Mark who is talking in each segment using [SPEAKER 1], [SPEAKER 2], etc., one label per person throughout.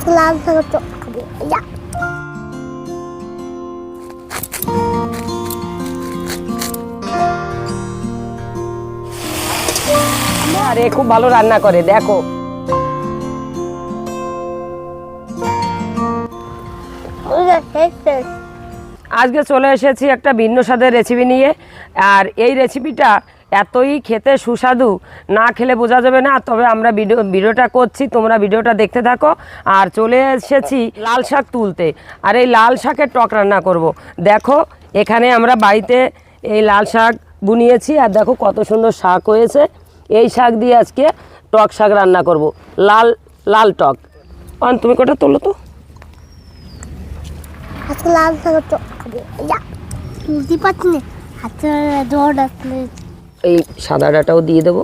[SPEAKER 1] আজকে লাল শাকের যা
[SPEAKER 2] আরে, খুব ভালো রান্না করে, দেখো। আজকে চলে এসেছি একটা ভিন্ন স্বাদের রেসিপি নিয়ে, আর এই রেসিপিটা এতই খেতে সুস্বাদু, না খেলে বোঝা যাবে না। তবে আমরা ভিডিও, ভিডিওটা করছি, তোমরা ভিডিওটা দেখতে থাকো। আর চলে এসেছি লাল শাক তুলতে। আর এই লাল শাকের টক রান্না করব। দেখো, এখানে আমরা বাড়িতে এই লাল শাক বুনিয়েছি, আর দেখো কত সুন্দর শাক হয়েছে। এই শাক দিয়ে আজকে টক শাক রান্না করব। লাল লাল টক। অন, তুমি কটা তোলো তো?
[SPEAKER 1] লাল শাকের চপ
[SPEAKER 2] এই সাদা ডাটাও দিয়ে দেবো।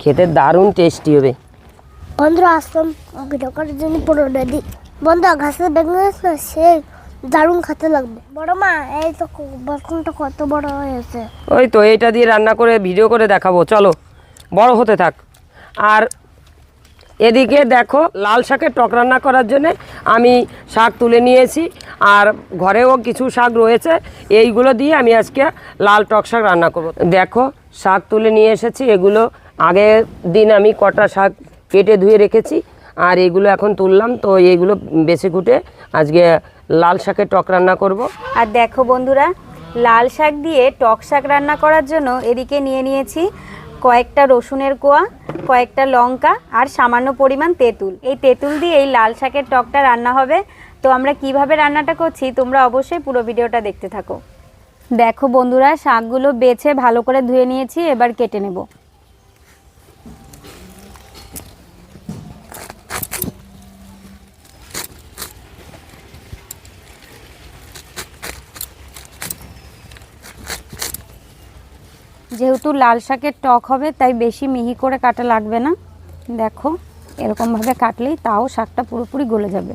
[SPEAKER 2] খেতে দারুণ টেস্টি হবে।
[SPEAKER 1] বন্ধুরা আসলাম। ভিডিও করার জন্য পুরো রেডি বন্ধু ঘাসের বেগুন না সে দারুণ খেতে লাগবে। বড় মা এই তো বাসনটা কত বড় হয়েছে।
[SPEAKER 2] ওই তো এইটা দিয়ে রান্না করে ভিডিও করে দেখাবো। চলো বড় হতে থাক। আর এদিকে দেখো লাল শাকের টক রান্না করার জন্য আমি শাক তুলে নিয়েছি। আর ঘরেও কিছু শাক রয়েছে এইগুলো দিয়ে আমি আজকে লাল টক শাক রান্না করব। দেখো শাক তুলে নিয়ে এসেছি, এগুলো আগের দিন আমি কটা শাক কেটে ধুয়ে রেখেছি, আর এগুলো এখন তুললাম, তো এইগুলো বেছে কুটে আজকে লাল শাকের টক রান্না করব।
[SPEAKER 3] আর দেখো বন্ধুরা, লাল শাক দিয়ে টক শাক রান্না করার জন্য এদিকে নিয়ে নিয়েছি কয়েকটা রসুনের কোয়া, কয়েকটা লঙ্কা আর সামান্য পরিমাণ তেঁতুল। এই তেঁতুল দিয়ে এই লাল শাকের টকটা রান্না হবে। তো আমরা কীভাবে রান্নাটা করছি তোমরা অবশ্যই পুরো ভিডিওটা দেখতে থাকো। দেখো বন্ধুরা, শাকগুলো বেছে ভালো করে ধুয়ে নিয়েছি, এবার কেটে নেব। যেহেতু লাল শাকের টক হবে, তাই বেশি মিহি করে কাটা লাগবে না। দেখো, এরকমভাবে কাটলেই তাও শাকটা পুরোপুরি গলে যাবে।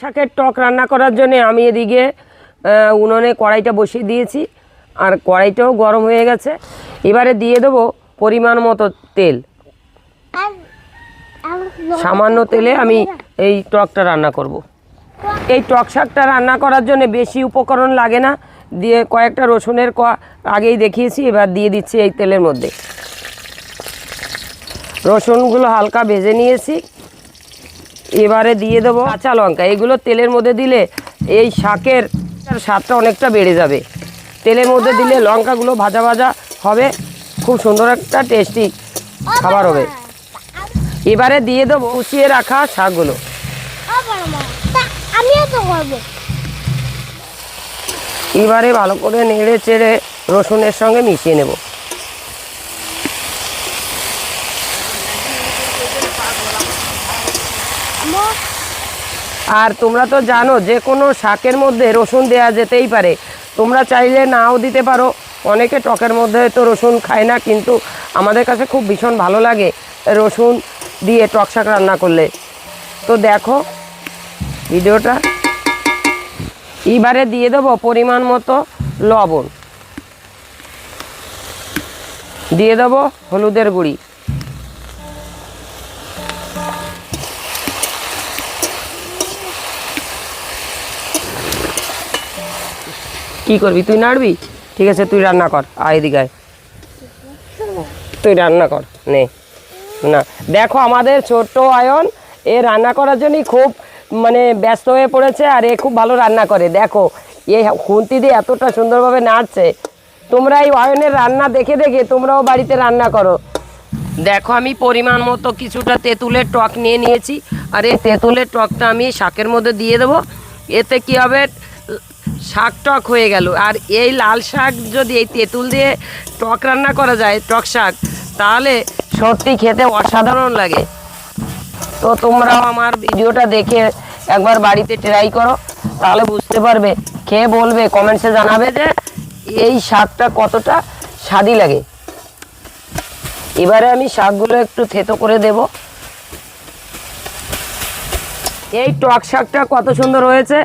[SPEAKER 2] শাকের টক রান্না করার জন্য আমি এদিকে উনুনে কড়াইটা বসিয়ে দিয়েছি। আর কড়াইটাও গরম হয়ে গেছে। এবারে দিয়ে দেবো পরিমাণ মতো তেল। সামান্য তেলে আমি এই টকটা রান্না করব। এই টক শাকটা রান্না করার জন্য বেশি উপকরণ লাগে না। দিয়ে কয়েকটা রসুনের ক, আগেই দেখিয়েছি, এবার দিয়ে দিচ্ছি এই তেলের মধ্যে। রসুনগুলো হালকা ভেজে নিয়েছি। এবারে দিয়ে দেবো কাঁচা লঙ্কা। এগুলো তেলের মধ্যে দিলে এই শাকের স্বাদটা অনেকটা বেড়ে যাবে। তেলের মধ্যে দিলে লঙ্কাগুলো ভাজা ভাজা হবে, খুব সুন্দর একটা টেস্টি খাবার হবে। এবারে দিয়ে দেবো কুচিয়ে রাখা শাকগুলো। এবারে ভালো করে নেড়ে চেড়ে রসুনের সঙ্গে মিশিয়ে নেব। আর তোমরা তো জানো, যে কোনো শাকের মধ্যে রসুন দেওয়া যেতেই পারে। তোমরা চাইলে নাও দিতে পারো। অনেকে টকের মধ্যে তো রসুন খায় না, কিন্তু আমাদের কাছে খুব ভীষণ ভালো লাগে রসুন দিয়ে টক শাক রান্না করলে। তো দেখো, ভিডিওটা। এবারে দিয়ে দেবো পরিমাণ মতো লবণ। দিয়ে দেবো হলুদের গুঁড়ি। কি করবি? তুই নাড়বি? ঠিক আছে, তুই রান্না কর। আয় এদিকে আয়। তুই রান্না কর। নে। না। দেখো, আমাদের ছোট্ট আয়ন, এ রান্না করার জন্যই খুব মানে ব্যস্ত হয়ে পড়েছে আর এ খুব ভালো রান্না করে। দেখো, এ খুন্তি দিয়ে এতটা সুন্দরভাবে নাড়ছে। তোমরা এই অয়নের রান্না দেখে দেখে তোমরাও বাড়িতে রান্না করো। দেখো, আমি পরিমাণ মতো কিছুটা তেঁতুলের টক নিয়ে নিয়েছি। আর এই তেঁতুলের টকটা আমি শাকের মধ্যে দিয়ে দেবো। এতে কি হবে? শাক টক হয়ে গেল। আর এই লাল শাক যদি এই তেঁতুল দিয়ে টক রান্না করা যায়, টক শাক, তাহলে সত্যি খেতে অসাধারণ লাগে। তো তোমরাও আমার ভিডিওটা দেখে একবার বাড়িতে ট্রাই করো, তাহলে বুঝতে পারবে খেয়ে বলবে কমেন্টসে জানাবে যে এই শাকটা কতটা স্বাদি লাগে। এবারে আমি শাকগুলো একটু থেতো করে দেব। এই টক শাকটা কত সুন্দর হয়েছে,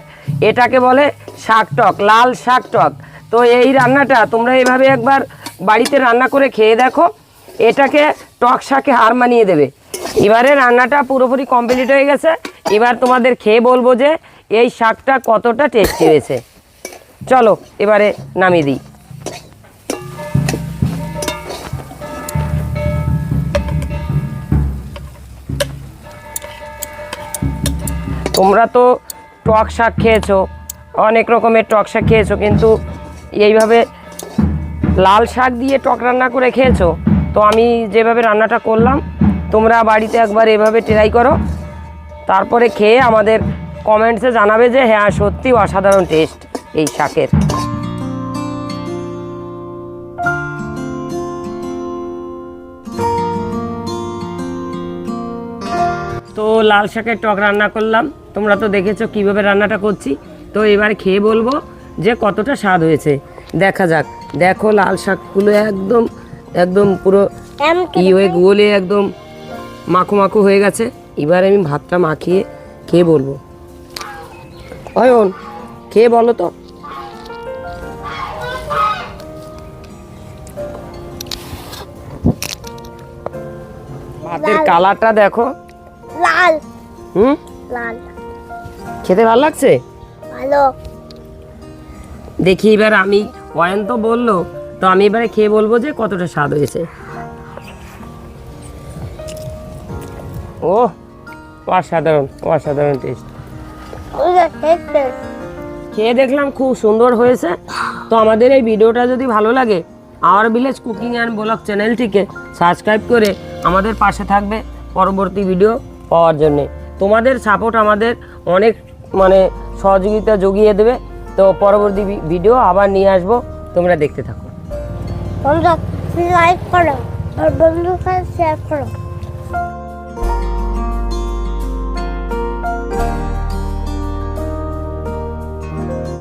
[SPEAKER 2] এটাকে বলে শাক টক লাল শাক টক তো এই রান্নাটা তোমরা এভাবে একবার বাড়িতে রান্না করে খেয়ে দেখো। এটাকে টক শাকে হার মানিয়ে দেবে। এবারে রান্নাটা পুরোপুরি কমপ্লিট হয়ে গেছে। এবার তোমাদের খেয়ে বলব যে এই শাকটা কতটা টেস্টি হয়েছে। চলো এবারে নামিয়ে দিই। তোমরা তো টক শাক খেয়েছো। অনেক রকমের টক শাক খেয়েছো, কিন্তু এইভাবে লাল শাক দিয়ে টক রান্না করে খেয়েছো? তো আমি যেভাবে রান্নাটা করলাম, তোমরা বাড়িতে একবার এভাবে ট্রাই করো। তারপরে খেয়ে আমাদের কমেন্টসে জানাবে যে হ্যাঁ সত্যি অসাধারণ টেস্ট এই শাকের। তো লাল শাকের টক রান্না করলাম। তোমরা তো দেখেছ কীভাবে রান্নাটা করছি। তো এবার খেয়ে বলব যে কতটা স্বাদ হয়েছে। দেখা যাক। দেখো লাল শাকগুলো একদম একদম পুরো ই হয়ে গোলে একদম মাখো মাখো হয়ে গেছে। এবার আমি ভাতটা মাখিয়ে খেয়ে বলব। অয়ন খেয়ে বলো তো। ভাতের কালারটা দেখো।
[SPEAKER 1] লাল।
[SPEAKER 2] হুম?
[SPEAKER 1] লাল।
[SPEAKER 2] খেতে ভালো লাগছে?
[SPEAKER 1] ভালো।
[SPEAKER 2] দেখি এবার আমি অয়ন তো বলল তো আমি এবারে খেয়ে বলব যে কতটা স্বাদ হয়েছে। ও অসাধারণ অসাধারণ টেস্ট খেয়ে দেখলাম খুব সুন্দর হয়েছে। তো আমাদের এই ভিডিওটা যদি ভালো লাগে our village cooking and vlog চ্যানেলটিকে সাবস্ক্রাইব করে আমাদের পাশে থাকবে পরবর্তী ভিডিও পাওয়ার জন্যে। তোমাদের সাপোর্ট আমাদের অনেক মানে সহযোগিতা জুগিয়ে দেবে। তো পরবর্তী ভিডিও আবার নিয়ে আসব। তোমরা দেখতে থাকো।
[SPEAKER 1] তোমরা লাইক করো। আর বন্ধুদের সাথে শেয়ার করো।